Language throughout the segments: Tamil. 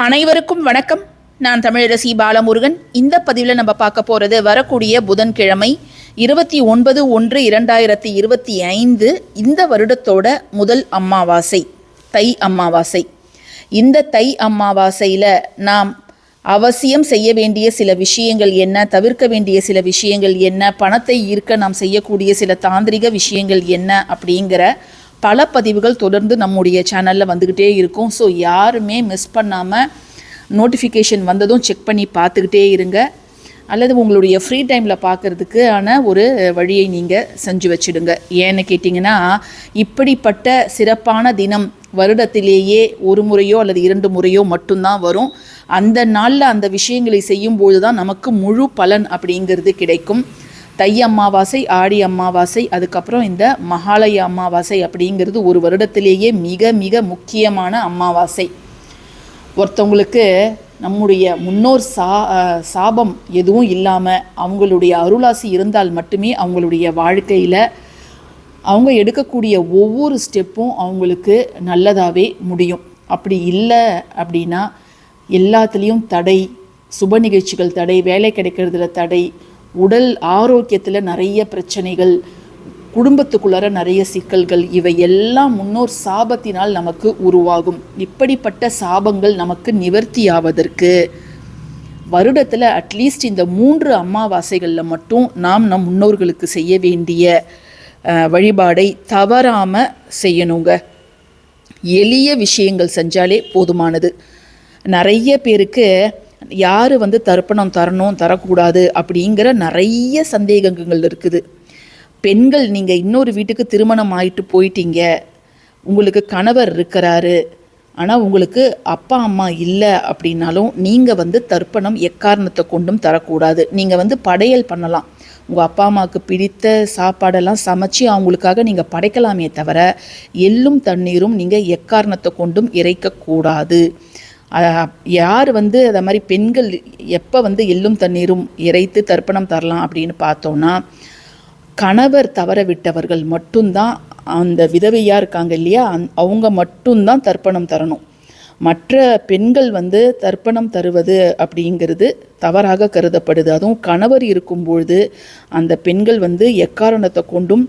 அனைவருக்கும் வணக்கம். நான் தமிழரசி பாலமுருகன். இந்த பதிவில் நம்ம பார்க்க போகிறது வரக்கூடிய புதன்கிழமை இருபத்தி ஒன்பது ஒன்று இரண்டாயிரத்தி இருபத்தி ஐந்து இந்த வருடத்தோட முதல் அம்மாவாசை தை அம்மாவாசை இந்த தை அம்மாவாசையில் நாம் அவசியம் செய்ய வேண்டிய சில விஷயங்கள் என்ன தவிர்க்க வேண்டிய சில விஷயங்கள் என்ன பணத்தை ஈர்க்க நாம் செய்யக்கூடிய சில தாந்திரிக விஷயங்கள் என்ன அப்படிங்கிற பல பதிவுகள் தொடர்ந்து நம்முடைய சேனலில் வந்துக்கிட்டே இருக்கும். ஸோ யாருமே மிஸ் பண்ணாமல் நோட்டிஃபிகேஷன் வந்ததும் செக் பண்ணி பார்த்துக்கிட்டே இருங்க. அல்லது உங்களுடைய ஃப்ரீ டைமில் பார்க்குறதுக்கு ஆன ஒரு வழியை நீங்கள் செஞ்சு வச்சிடுங்க. ஏன்னு கேட்டிங்கன்னா இப்படிப்பட்ட சிறப்பான தினம் வருடத்திலேயே ஒரு முறையோ அல்லது இரண்டு முறையோ மட்டும்தான் வரும். அந்த நாளில் அந்த விஷயங்களை செய்யும்போது தான் நமக்கு முழு பலன் அப்படிங்கிறது கிடைக்கும். தை அமாவாசை ஆடி அமாவாசை அதுக்கப்புறம் இந்த மகாலய அமாவாசை அப்படிங்கிறது ஒரு வருடத்திலேயே மிக மிக முக்கியமான அமாவாசை. ஒருத்தவங்களுக்கு நம்முடைய முன்னோர் சா சாபம் எதுவும் இல்லாமல் அவங்களுடைய அருளாசி இருந்தால் மட்டுமே அவங்களுடைய வாழ்க்கையில் அவங்க எடுக்கக்கூடிய ஒவ்வொரு ஸ்டெப்பும் அவங்களுக்கு நல்லதாகவே முடியும். அப்படி இல்லை அப்படின்னா எல்லாத்துலேயும் தடை சுப நிகழ்ச்சிகள் தடை வேலை கிடைக்கிறதுல தடை உடல் ஆரோக்கியத்தில் நிறைய பிரச்சனைகள் குடும்பத்துக்குள்ளார நிறைய சிக்கல்கள் இவை எல்லாம் முன்னோர் சாபத்தினால் நமக்கு உருவாகும். இப்படிப்பட்ட சாபங்கள் நமக்கு நிவர்த்தியாவதற்கு வருடத்தில் அட்லீஸ்ட் இந்த மூன்று அமாவாசைகளில் மட்டும் நாம் நம் முன்னோர்களுக்கு செய்ய வேண்டிய வழிபாடை தவறாமல் செய்யணுங்க. எளிய விஷயங்கள் செஞ்சாலே போதுமானது. நிறைய பேருக்கு யார் வந்து தர்ப்பணம் தரணும் தரக்கூடாது அப்படிங்கிற நிறைய சந்தேகங்கள் இருக்குது. பெண்கள் நீங்கள் இன்னொரு வீட்டுக்கு திருமணம் ஆயிட்டு போயிட்டீங்க. உங்களுக்கு கணவர் இருக்கிறாரு. ஆனால் உங்களுக்கு அப்பா அம்மா இல்லை அப்படின்னாலும் நீங்கள் வந்து தர்ப்பணம் எக்காரணத்தை கொண்டும் தரக்கூடாது. நீங்கள் வந்து படையல் பண்ணலாம். உங்கள் அப்பா அம்மாவுக்கு பிடித்த சாப்பாடெல்லாம் சமைச்சு அவங்களுக்காக நீங்கள் படைக்கலாமே தவிர எள்ளும் தண்ணீரும் நீங்கள் எக்காரணத்தை கொண்டும் இறைக்கக்கூடாது. யார் வந்து அதை மாதிரி பெண்கள் எப்போ வந்து எள்ளும் தண்ணீரும் இறைத்து தர்ப்பணம் தரலாம் அப்படின்னு பார்த்தோன்னா கணவர் தவற விட்டவர்கள் மட்டும்தான் அந்த விதவையாக இருக்காங்க இல்லையா? அந் அவங்க மட்டும்தான் தர்ப்பணம் தரணும். மற்ற பெண்கள் வந்து தர்ப்பணம் தருவது அப்படிங்கிறது தவறாக கருதப்படுது. அதுவும் கணவர் இருக்கும்பொழுது அந்த பெண்கள் வந்து எக்காரணத்தை கொண்டும்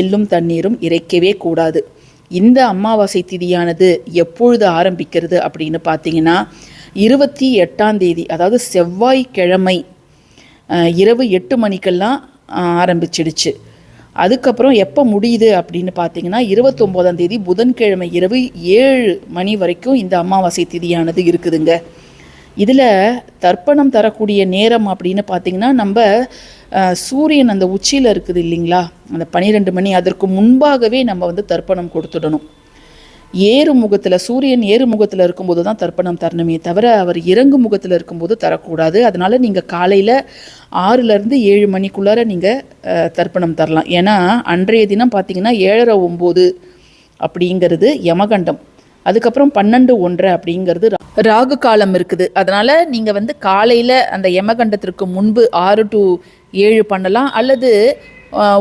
எள்ளும் தண்ணீரும் இறைக்கவே கூடாது. இந்த அமாவாசை திதியானது எப்பொழுது ஆரம்பிக்கிறது அப்படின்னு பார்த்தீங்கன்னா இருபத்தி எட்டாம் தேதி அதாவது செவ்வாய்க்கிழமை இரவு எட்டு மணிக்கெல்லாம் ஆரம்பிச்சிடுச்சு. அதுக்கப்புறம் எப்போ முடியுது அப்படின்னு பார்த்தீங்கன்னா இருபத்தொம்போதாம் தேதி புதன்கிழமை இரவு ஏழு மணி வரைக்கும் இந்த அமாவாசை திதியானது இருக்குதுங்க. இதில் தர்ப்பணம் தரக்கூடிய நேரம் அப்படின்னு பார்த்தீங்கன்னா நம்ம சூரியன் அந்த உச்சியில் இருக்குது இல்லைங்களா? அந்த பன்னிரெண்டு மணி அதற்கு முன்பாகவே நம்ம வந்து தர்ப்பணம் கொடுத்துடணும். ஏறு முகத்தில் சூரியன் ஏறு முகத்தில் இருக்கும்போது தான் தர்ப்பணம் தரணுமே தவிர அவர் இறங்கு முகத்தில் இருக்கும்போது தரக்கூடாது. அதனால் நீங்கள் காலையில் ஆறுலேருந்து ஏழு மணிக்குள்ளார நீங்கள் தர்ப்பணம் தரலாம். ஏன்னா அன்றைய தினம் பார்த்தீங்கன்னா ஏழரை ஒம்பது அப்படிங்கிறது யமகண்டம். அதுக்கப்புறம் பன்னெண்டு ஒன்றரை அப்படிங்கிறது ரா- ராகு காலம் இருக்குது. அதனால் நீங்கள் வந்து காலையில் அந்த யமகண்டத்திற்கு முன்பு ஆறு டு ஏழு பண்ணலாம். அல்லது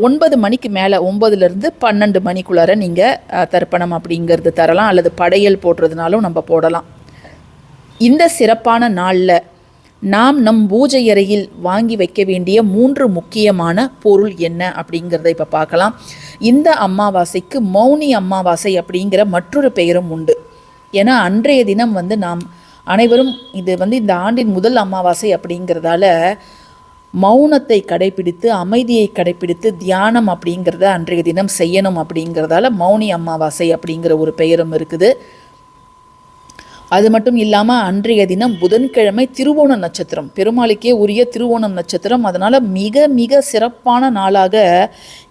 ஒன்பது மணிக்கு மேலே ஒம்பதுலேருந்து பன்னெண்டு மணிக்குள்ளார நீங்கள் தர்ப்பணம் அப்படிங்கிறது தரலாம். அல்லது படையல் போடுறதுனாலும் நம்ம போடலாம். இந்த சிறப்பான நாளில் நாம் நம் பூஜை அறையில் வாங்கி வைக்க வேண்டிய மூன்று முக்கியமான பொருள் என்ன அப்படிங்கிறத இப்போ பார்க்கலாம். இந்த அமாவாசைக்கு மௌனி அமாவாசை அப்படிங்கிற மற்றொரு பெயரும் உண்டு. ஏன்னா அன்றைய தினம் வந்து நாம் அனைவரும் இது வந்து இந்த ஆண்டின் முதல் அமாவாசை அப்படிங்கிறதால மௌனத்தை கடைபிடித்து அமைதியை கடைபிடித்து தியானம் அப்படிங்கிறத அன்றைய தினம் செய்யணும் அப்படிங்கிறதால மௌனி அமாவாசை அப்படிங்கிற ஒரு பெயரும் இருக்குது. அது மட்டும் இல்லாமல் அன்றைய தினம் புதன்கிழமை திருவோண நட்சத்திரம். பெருமாளுக்கே உரிய திருவோணம் நட்சத்திரம். அதனால் மிக மிக சிறப்பான நாளாக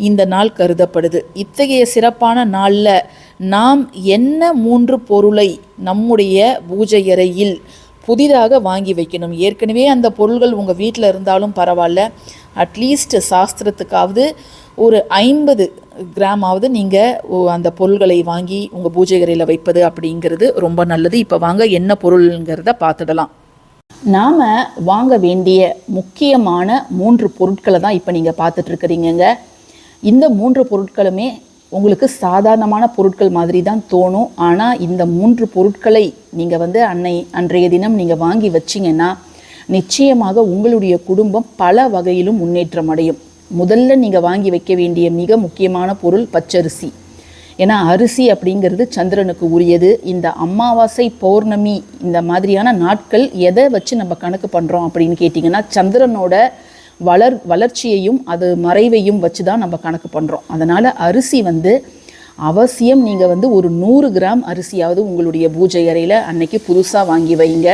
இந்த நாள் கருதப்படுது. இத்தகைய சிறப்பான நாளில் நாம் என்ன மூன்று பொருளை நம்முடைய பூஜை அறையில் புதிதாக வாங்கி வைக்கணும். ஏற்கனவே அந்த பொருள்கள் உங்கள் வீட்டில் இருந்தாலும் பரவாயில்ல. அட்லீஸ்ட் சாஸ்திரத்துக்காவது ஒரு ஐம்பது கிராமாவது நீங்கள் அந்த பொருள்களை வாங்கி உங்கள் பூஜை கரையில் வைப்பது அப்படிங்கிறது ரொம்ப நல்லது. இப்போ வாங்க என்ன பொருளுங்கிறத பார்த்துடலாம். நாம் வாங்க வேண்டிய முக்கியமான மூன்று பொருட்களை தான் இப்போ நீங்கள் பார்த்துட்ருக்குறீங்க இந்த மூன்று பொருட்களுமே உங்களுக்கு சாதாரணமான பொருட்கள் மாதிரி தான் தோணும். ஆனால் இந்த மூன்று பொருட்களை நீங்கள் வந்து அன்னை அன்றைய தினம் நீங்கள் வாங்கி வச்சிங்கன்னா நிச்சயமாக உங்களுடைய குடும்பம் பல வகையிலும் முன்னேற்றம் அடையும். முதல்ல நீங்கள் வாங்கி வைக்க வேண்டிய மிக முக்கியமான பொருள் பச்சரிசி. ஏன்னா அரிசி அப்படிங்கிறது சந்திரனுக்கு உரியது. இந்த அமாவாசை பௌர்ணமி இந்த மாதிரியான நாட்கள் எதை வச்சு நம்ம கணக்கு பண்ணுறோம் அப்படின்னு கேட்டிங்கன்னா சந்திரனோட வளர் வளர்ச்சியையும் அது மறைவையும் வச்சு தான் நம்ம கணக்கு பண்ணுறோம் அதனால் அரிசி வந்து அவசியம். நீங்கள் வந்து ஒரு நூறு கிராம் அரிசியாவது உங்களுடைய பூஜை அறையில் அன்னைக்கு புதுசாக வாங்கி வைங்க.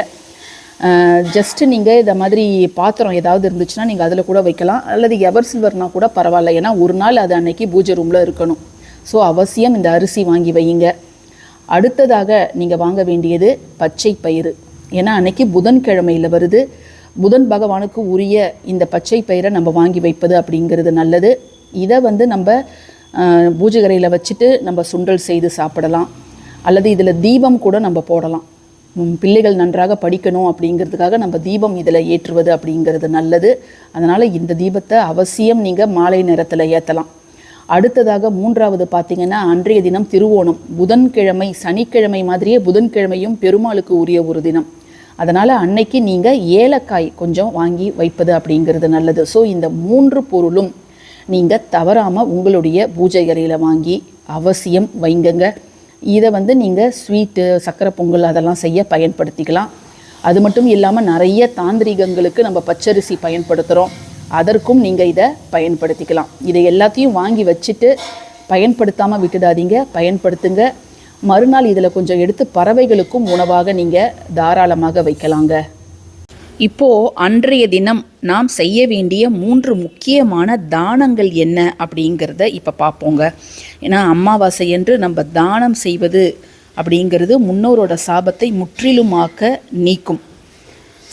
ஜஸ்ட்டு நீங்கள் இந்த மாதிரி பாத்திரம் ஏதாவது இருந்துச்சுன்னா நீங்கள் அதில் கூட வைக்கலாம். அல்லது எவர் சில்வர்னால் கூட பரவாயில்ல. ஏன்னா ஒரு நாள் அது அன்னைக்கு பூஜை ரூமில் இருக்கணும். ஸோ அவசியம் இந்த அரிசி வாங்கி வையுங்க அடுத்ததாக நீங்கள் வாங்க வேண்டியது பச்சை பயிறு. ஏன்னா அன்னைக்கு புதன்கிழமையில் வருது. புதன் பகவானுக்கு உரிய இந்த பச்சை பயிரை நம்ம வாங்கி வைப்பது அப்படிங்கிறது நல்லது. இதை வந்து நம்ம பூஜைகரையில் வச்சுட்டு நம்ம சுண்டல் செய்து சாப்பிடலாம். அல்லது இதில் தீபம் கூட நம்ம போடலாம். பிள்ளைகள் நன்றாக படிக்கணும் அப்படிங்கிறதுக்காக நம்ம தீபம் இதில் ஏற்றுவது அப்படிங்கிறது நல்லது. அதனால் இந்த தீபத்தை அவசியம் நீங்கள் மாலை நேரத்தில் ஏற்றலாம் அடுத்ததாக மூன்றாவது பார்த்தீங்கன்னா அன்றைய தினம் திருவோணம். புதன்கிழமை சனிக்கிழமை மாதிரியே புதன்கிழமையும் பெருமாளுக்கு உரிய ஒரு தினம். அதனால் அன்னைக்கு நீங்கள் ஏலக்காய் கொஞ்சம் வாங்கி வைப்பது அப்படிங்கிறது நல்லது. ஸோ இந்த மூன்று பொருளும் நீங்கள் தவறாமல் உங்களுடைய பூஜை அறையில் வாங்கி அவசியம் வைங்கங்க. இதை வந்து நீங்கள் ஸ்வீட்டு சக்கரை பொங்கல் அதெல்லாம் செய்ய பயன்படுத்திக்கலாம். அது மட்டும் இல்லாமல் நிறைய தாந்திரிகங்களுக்கு நம்ம பச்சரிசி பயன்படுத்துகிறோம் அதற்கும் நீங்கள் இதை பயன்படுத்திக்கலாம். இதை எல்லாத்தையும் வாங்கி வச்சுட்டு பயன்படுத்தாமல் விட்டுடாதீங்க. பயன்படுத்துங்க. மறுநாள் இதில் கொஞ்சம் எடுத்து பறவைகளுக்கும் உணவாக நீங்கள் தாராளமாக வைக்கலாங்க. இப்போ அன்றைய தினம் நாம் செய்ய வேண்டிய மூன்று முக்கியமான தானங்கள் என்ன அப்படிங்கிறத இப்போ பார்ப்போங்க. ஏன்னா அமாவாசை என்று நம்ம தானம் செய்வது அப்படிங்கிறது முன்னோரோட சாபத்தை முற்றிலுமாக்க நீக்கும்.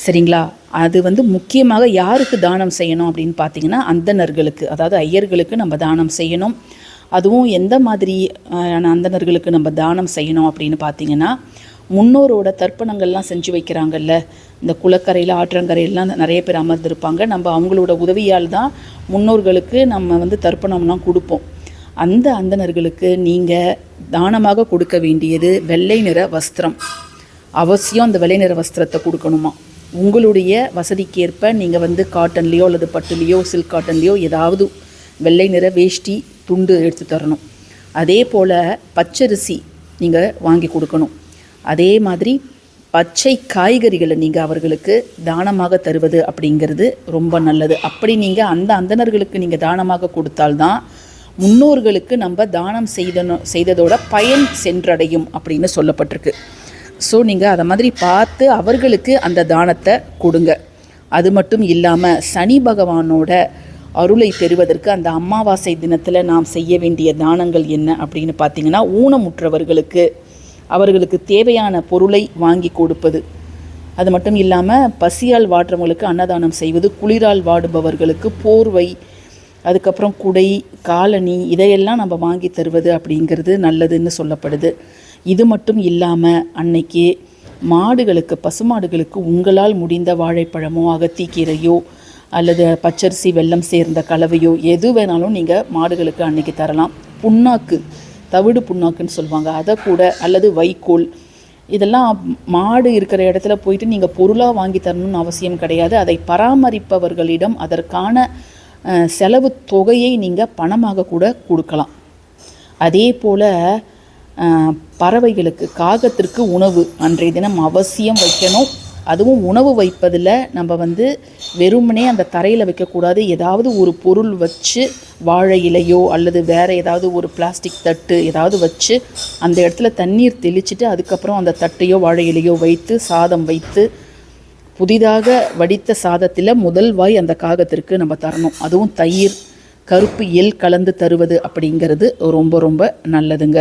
சரிங்களா? அது வந்து முக்கியமாக யாருக்கு தானம் செய்யணும் அப்படின்னு பார்த்தீங்கன்னா அந்தணர்களுக்கு அதாவது ஐயர்களுக்கு நம்ம தானம் செய்யணும். அதுவும் எந்த மாதிரி அந்தனர்களுக்கு நம்ம தானம் செய்யணும் அப்படின்னு பார்த்தீங்கன்னா முன்னோரோட தர்ப்பணங்கள்லாம் செஞ்சு வைக்கிறாங்கல்ல. இந்த குளக்கரையில் ஆற்றங்கரையெல்லாம் நிறைய பேர் அமர்ந்திருப்பாங்க. நம்ம அவங்களோட உதவியால் தான் முன்னோர்களுக்கு நம்ம வந்து தர்ப்பணம்லாம் கொடுப்போம். அந்த அந்தனர்களுக்கு நீங்கள் தானமாக கொடுக்க வேண்டியது வெள்ளை நிற வஸ்திரம். அவசியம் அந்த வெள்ளை நிற வஸ்திரத்தை கொடுக்கணுமா? உங்களுடைய வசதிக்கேற்ப நீங்கள் வந்து காட்டன்லேயோ அல்லது பட்டுலேயோ சில்க் காட்டன்லேயோ ஏதாவது வெள்ளை நிற வேஷ்டி துண்டு எடுத்து தரணும். அதே போல் பச்சரிசி நீங்கள் வாங்கி கொடுக்கணும். அதே மாதிரி பச்சை காய்கறிகளை நீங்கள் அவர்களுக்கு தானமாக தருவது அப்படிங்கிறது ரொம்ப நல்லது. அப்படி நீங்கள் அந்த அந்தணர்களுக்கு நீங்கள் தானமாக கொடுத்தால்தான் முன்னோர்களுக்கு நம்ம தானம் செய்தனோ செய்ததோட பயன் சென்றடையும் அப்படின்னு சொல்லப்பட்டிருக்கு. ஸோ நீங்கள் அதை மாதிரி பார்த்து அவர்களுக்கு அந்த தானத்தை கொடுங்க. அது மட்டும் இல்லாமல் சனி பகவானோட அருளை பெறுவதற்கு அந்த அமாவாசை தினத்தில் நாம் செய்ய வேண்டிய தானங்கள் என்ன அப்படின்னு பார்த்தீங்கன்னா ஊனமுற்றவர்களுக்கு அவர்களுக்கு தேவையான பொருளை வாங்கி கொடுப்பது. அது மட்டும் இல்லாமல் பசியால் வாடுறவங்களுக்கு அன்னதானம் செய்வது குளிரால் வாடுபவர்களுக்கு போர்வை அதுக்கப்புறம் குடை காலணி இதையெல்லாம் நம்ம வாங்கி தருவது அப்படிங்கிறது நல்லதுன்னு சொல்லப்படுது. இது மட்டும் இல்லாமல் அன்னைக்கு மாடுகளுக்கு பசுமாடுகளுக்கு உங்களால் முடிந்த வாழைப்பழமோ அகத்திக்கீரையோ அல்லது பச்சரிசி வெல்லம் சேர்ந்த கலவையோ எது வேணாலும் நீங்கள் மாடுகளுக்கு அன்னைக்கு தரலாம். புண்ணாக்கு தவிடு புண்ணாக்குன்னு சொல்லுவாங்க. அதை கூட அல்லது வைக்கோல். இதெல்லாம் மாடு இருக்கிற இடத்துல போயிட்டு நீங்கள் பொருளாக வாங்கி தரணும்னு அவசியம் கிடையாது. அதை பராமரிப்பவர்களிடம் அதற்கான செலவு தொகையை நீங்கள் பணமாக கூட கொடுக்கலாம். அதே போல் பறவைகளுக்கு காகத்திற்கு உணவு அன்றைய தினம் அவசியம் வைக்கணும். அதுவும் உணவு வைப்பதில் நம்ம வந்து வெறுமனே அந்த தரையில் வைக்கக்கூடாது. ஏதாவது ஒரு பொருள் வச்சு வாழை இலையோ அல்லது வேறு ஏதாவது ஒரு பிளாஸ்டிக் தட்டு ஏதாவது வச்சு அந்த இடத்துல தண்ணீர் தெளிச்சிட்டு அதுக்கப்புறம் அந்த தட்டையோ வாழை இலையோ வைத்து சாதம் வைத்து புதிதாக வடித்த சாதத்தில் முதல் வாய் அந்த காகத்திற்கு நம்ம தரணும். அதுவும் தயிர் கருப்பு எல் கலந்து தருவது அப்படிங்கிறது ரொம்ப ரொம்ப நல்லதுங்க.